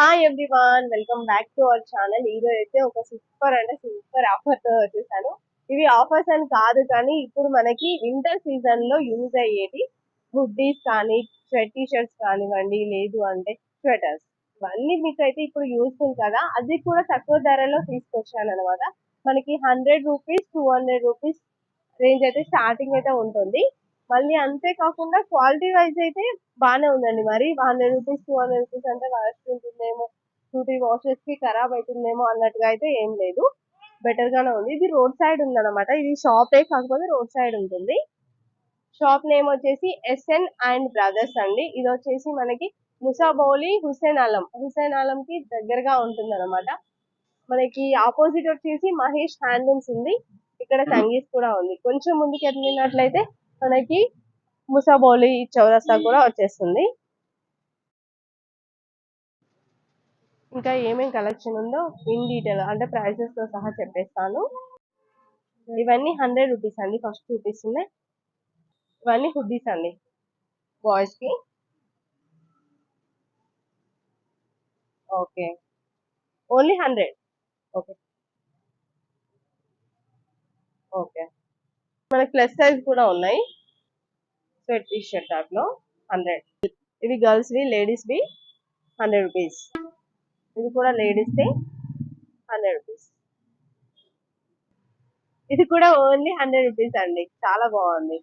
Hi everyone welcome back to our channel ఈ అయితే ఒక సూపర్ అంటే సూపర్ ఆఫర్తో వచ్చేసాను. ఇవి ఆఫర్స్ అని కాదు కానీ ఇప్పుడు మనకి వింటర్ సీజన్లో యూజ్ అయ్యేది హుడ్డీస్ కానీ స్వెట్ టీ షర్ట్స్ కానివ్వండి లేదు అంటే స్వెటర్స్ ఇవన్నీ మీకు అయితే ఇప్పుడు యూస్ఫుల్ కదా. అది కూడా తక్కువ ధరలో తీసుకొచ్చాను అనమాట మనకి hundred rupees two hundred rupees range అయితే స్టార్టింగ్ అయితే ఉంటుంది. మళ్ళీ అంతే కాకుండా క్వాలిటీ వైజ్ అయితే బాగానే ఉందండి. మరి hundred rupees two hundred rupees అంటే వాష్ ఉంటుందేమో. టూ త్రీ వాషెస్కి ఖరాబ్ అవుతుందేమో అన్నట్టుగా అయితే ఏం లేదు. బెటర్ గానే ఉంది. ఇది రోడ్ సైడ్ ఉందన్నమాట. ఇది షాపే కాకపోతే రోడ్ సైడ్ ఉంటుంది. షాప్ నేమ్ వచ్చేసి ఎస్ఎన్ అండ్ బ్రదర్స్ అండి. ఇది వచ్చేసి మనకి ముసాబౌలి హుసేన్ ఆలం. హుసేన్ ఆలం కి దగ్గరగా ఉంటుంది అనమాట మనకి ఆపోజిట్ వచ్చేసి మహేష్ హ్యాండ్లూమ్స్ ఉంది. ఇక్కడ సంగీత్ కూడా ఉంది. కొంచెం ముందుకు వెళ్ళినట్లయితే మనకి ముసాబౌలి చౌరస్తా కూడా వచ్చేస్తుంది. ఇంకా ఏమేం కలెక్షన్ ఉందో ఇన్ డీటెయిల్ అంటే ప్రైసెస్తో సహా చెప్పేస్తాను. ఇవన్నీ హండ్రెడ్ రూపీస్ అండి ఫస్ట్ రూపీస్ ఉన్నాయి ఇవన్నీ హుడ్డీస్ అండి బాయ్స్కి. Okay. Only hundred. Okay. Okay. మనకి ప్లస్ సైజ్ కూడా ఉన్నాయి. స్వెట్ టీ షర్ట్లో హండ్రెడ్ ఇవి గర్ల్స్ వి లేడీస్ వి హండ్రెడ్ రూపీస్ ఇది కూడా లేడీస్ ది హండ్రెడ్ రూపీస్ ఇది కూడా ఓన్లీ హండ్రెడ్ రూపీస్ అండి. చాలా బాగుంది.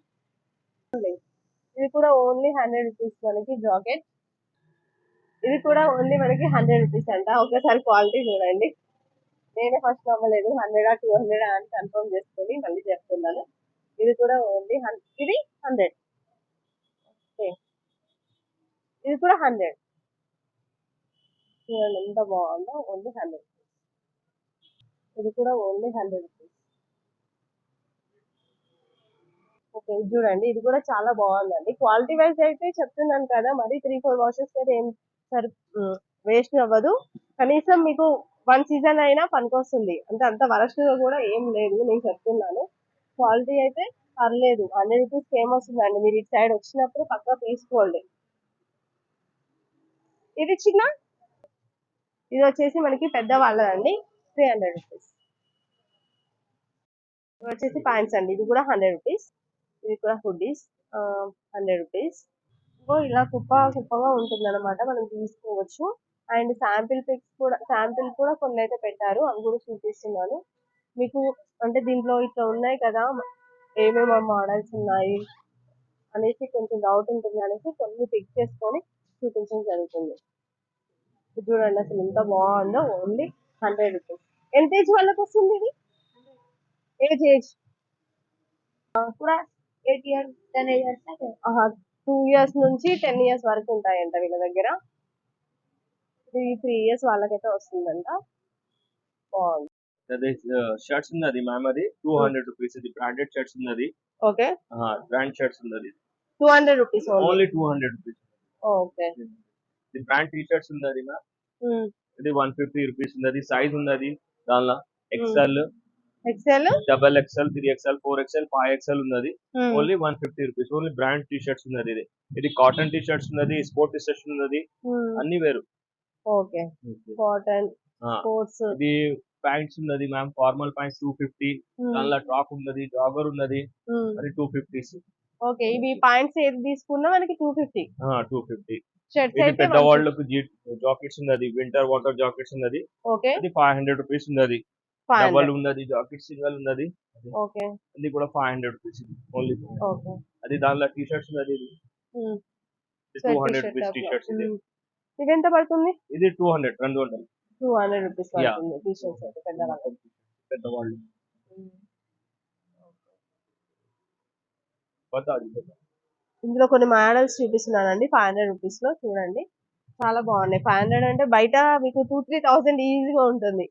ఇది కూడా ఓన్లీ హండ్రెడ్ రూపీస్ మనకి జాకెట్ ఇది కూడా ఓన్లీ మనకి హండ్రెడ్ రూపీస్ అంట. ఒకసారి క్వాలిటీ చూడండి. నేనే ఫస్ట్ నమ్మలేదు. హండ్రెడ్ టూ హండ్రెడ్ అని కన్ఫర్మ్ చేసుకొని మళ్ళీ చెప్తున్నాను. ఇది కూడా ఓన్లీ ఇది హండ్రెడ్. ఓకే. ఇది కూడా హండ్రెడ్. చూడండి ఎంత బాగుందో ఓన్లీ హండ్రెడ్ ఇది కూడా ఓన్లీ హండ్రెడ్ రూపీస్. ఓకే ఇది చూడండి ఇది కూడా చాలా బాగుందండి. క్వాలిటీ వైజ్ అయితే చెప్తున్నాను కదా మరి త్రీ ఫోర్ వాషెస్ అయితే ఏం సరి వేస్ట్ అవ్వదు. కనీసం మీకు వన్ సీజన్ అయినా పనికొస్తుంది. అంటే అంత వరస్ట్గా కూడా ఏం లేదు నేను చెప్తున్నాను. క్వాలిటీ అయితే పర్లేదు. హండ్రెడ్ రూపీస్ ఏమొస్తుందండి మీరు ఇటు సైడ్ వచ్చినప్పుడు పక్కా తీసుకోండి. ఇది చిన్న ఇది వచ్చేసి మనకి పెద్ద వాళ్ళదండి. Three hundred rupees. ఇది వచ్చేసి ప్యాంట్స్ అండి. ఇది కూడా హండ్రెడ్ రూపీస్. ఇది కూడా హుడ్డీస్ హండ్రెడ్ రూపీస్. ఇలా కుప్ప కుప్పగా ఉంటుంది అనమాట మనం తీసుకోవచ్చు. అండ్ శాంపిల్ పిక్స్ కూడా శాంపిల్ కూడా కొన్ని అయితే పెట్టారు. అవి కూడా చూపిస్తున్నాను. మీకు అంటే దీంట్లో ఇట్లా ఉన్నాయి కదా ఏమేమి మోడల్స్ ఉన్నాయి అనేసి కొంచెం డౌట్ ఉంటుంది అనేసి కొన్ని పిక్ చేసుకొని చూపించడం జరుగుతుంది. చూడండి అసలు ఎంత బాగుందో ఓన్లీ హండ్రెడ్ రూపీస్ ఎంత ఏజ్ వాళ్ళకి వస్తుంది ఇది? ఏజ్ ఏజ్ కూడా eight years ten years two years నుంచి టెన్ ఇయర్స్ వరకు ఉంటాయంట వీళ్ళ దగ్గర. త్రీ త్రీ ఇయర్స్ వాళ్ళకైతే వస్తుందంట. బాగుంది. అదే షర్ట్స్ ఉన్నది మ్యామ్ అది. టూ హండ్రెడ్ రూపీస్ ఇది. బ్రాండెడ్ షర్ట్స్ ఉన్నది. ఓకే బ్రాండ్ షర్ట్స్ ఉన్నది. Two hundred rupees only two hundred rupees okay ఇది బ్రాండ్ టీ షర్ట్స్ ఉన్నది మ్యామ్ ఇది వన్ ఫిఫ్టీ రూపీస్ ఉన్నది. సైజ్ ఉన్నది దానిలో. XL XL double XL three XL four XL five XL ఉన్నది. Only one fifty rupees only brand T shirts ఉన్నది ఇది. ఇది కాటన్ టీ షర్ట్స్ ఉన్నది స్పోర్ట్ టీ షర్ట్స్ ఉన్నది అన్ని వేరు. ఓకే కాటన్ ఇది ప్యాంట్స్ ఉన్నది ma'am formal pants two fifty దానిలో టాప్ ఉన్నది జాగర్ ఉన్నది అది టూ ఫిఫ్టీస్. ఓకే ఇవి పాయింట్స్ ఏది తీసుకున్నా మనకి two fifty. Two fifty. Shirts ఇది అయితే పెద్ద వాళ్ళకు జాకెట్స్ ఉన్నది వింటర్ వాటర్ జాకెట్స్ ఉన్నది ఓకే. అది ఫైవ్ హండ్రెడ్ రూపీస్ ఉన్నది. డబల్ ఉన్నది జాకెట్ సింగల్ ఉన్నది. ఓకే. అది కూడా five hundred rupees only okay. అది దానిలో టీ షర్ట్స్ ఉన్నది ఇది. Two hundred rupees T shirts ఇది. ఎంత పడుతుంది? ఇది టూ హండ్రెడ్ రెండు వందలు. Two hundred rupees. పడుతుంది టీ షర్ట్స్ అయితే పెద్ద వాళ్ళకి పెద్ద వాళ్ళు కొత్త అది కొత్త. ఇందులో కొన్ని మోడల్స్ చూపిస్తున్నానండి ఫైవ్ హండ్రెడ్ రూపీస్లో చూడండి. చాలా బాగున్నాయి. ఫైవ్ హండ్రెడ్ అంటే బయట మీకు టూ త్రీ థౌసండ్ ఈజీగా ఉంటుంది.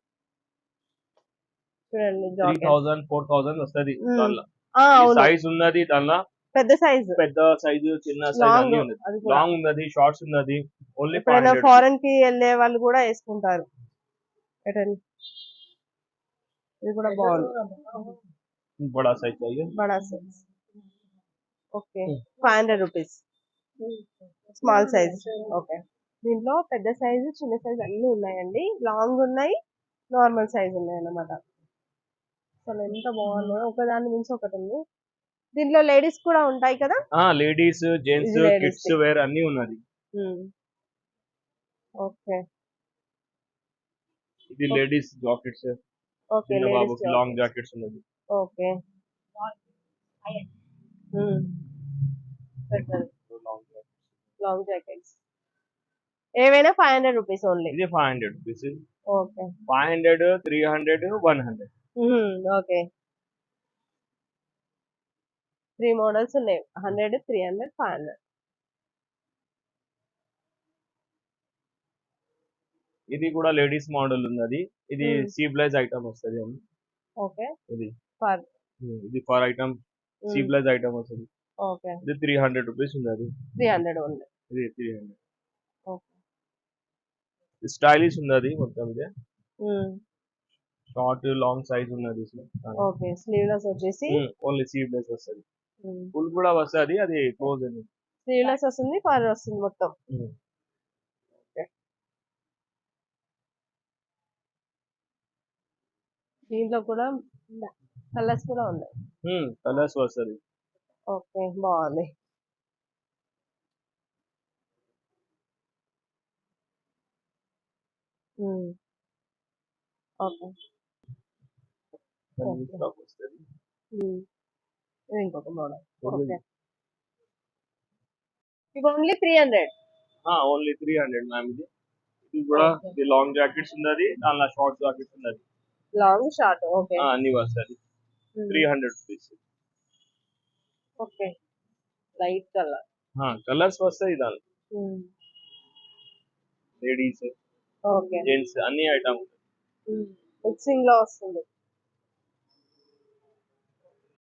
చూడండి థౌసండ్ ఫోర్ థౌసండ్ వస్తుంది సైజ్ ఉన్నది దానిలో పెద్ద సైజ్ పెద్ద సైజు చిన్న సైజ్ లాంగ్ ఉన్నది. షార్ట్స్ ఉన్నది ఓన్లీ ఫారెన్కి వెళ్ళే వాళ్ళు కూడా వేసుకుంటారు. ఎటండి ఇది కూడా బాగుంది. బడా సైజ్ బడా size okay. Five hundred rupees small size okay. దీంట్లో పెద్ద సైజు చిన్న సైజు అన్నీ ఉన్నాయండి. లాంగ్ ఉన్నాయి నార్మల్ సైజ్ ఉన్నాయి అన్నమాట అసలు ఎంత బాగున్నాయి. ఒకదాని మించి ఒకటి ఉంది దీంట్లో లేడీస్ కూడా ఉంటాయి కదా? లేడీస్ జెంట్స్ కిడ్స్ వేర్ అన్నీ ఉన్నది hmm. ఓకే. ఇది లేడీస్ జాకెట్స్ ఓకే చిన్న లేడీస్ బాబుకి లాంగ్ జాకెట్స్. ఉన్నది ఓకే. Long long jackets. ఏవైనా ఫైవ్ హండ్రెడ్ రూపీస్ ఓన్లీ. ఇది five hundred rupees. Okay. Five hundred three hundred one hundred. Okay. Three models ఉన్నాయి. Hundred three hundred five hundred. ఇది కూడా ladies model ఉన్నది ఇది. See బ్లైజ్ item వస్తుంది okay. ఇది. For ఇది for item C blaze item వస్తుంది. ఓకే. ఇది త్రీ హండ్రెడ్ రూపీస్ ఉన్నది త్రీ హండ్రెడ్ ఓన్లీ ఇది త్రీ హండ్రెడ్. ఓకే. స్టైలిష్ ఉన్నది మొత్తం ఇది. షార్ట్ లాంగ్ సైజ్ ఉన్నది ఓకే. స్లీవ్లెస్ వచ్చేసి ఓన్లీ సీ బ్లైజ్ వస్తుంది. ఫుల్ కూడా వస్తుంది అది క్లోజ్ అండి స్లీవ్లెస్ వస్తుంది ఫర్ వస్తుంది మొత్తం. దీంట్లో కూడా కలర్స్ కూడా ఉన్నాయి. కలర్స్ వస్తుంది. ఓకే బాగుంది. ఓకే. ఇంకొక model. Okay. Only three hundred. Only three hundred ma'am ఇది. ఇది కూడా లాంగ్ జాకెట్స్ ఉన్నది దానిలో షార్ట్ జాకెట్స్ ఉన్నది. Long short okay. ఆ, అన్ని వస్తుంది three hundred rupees. Okay. Light colour. Colours వస్తాయి దాని లేడీస్. ఓకే. జెంట్స్ అన్ని ఐటమ్ మిక్సింగ్లో వస్తుంది.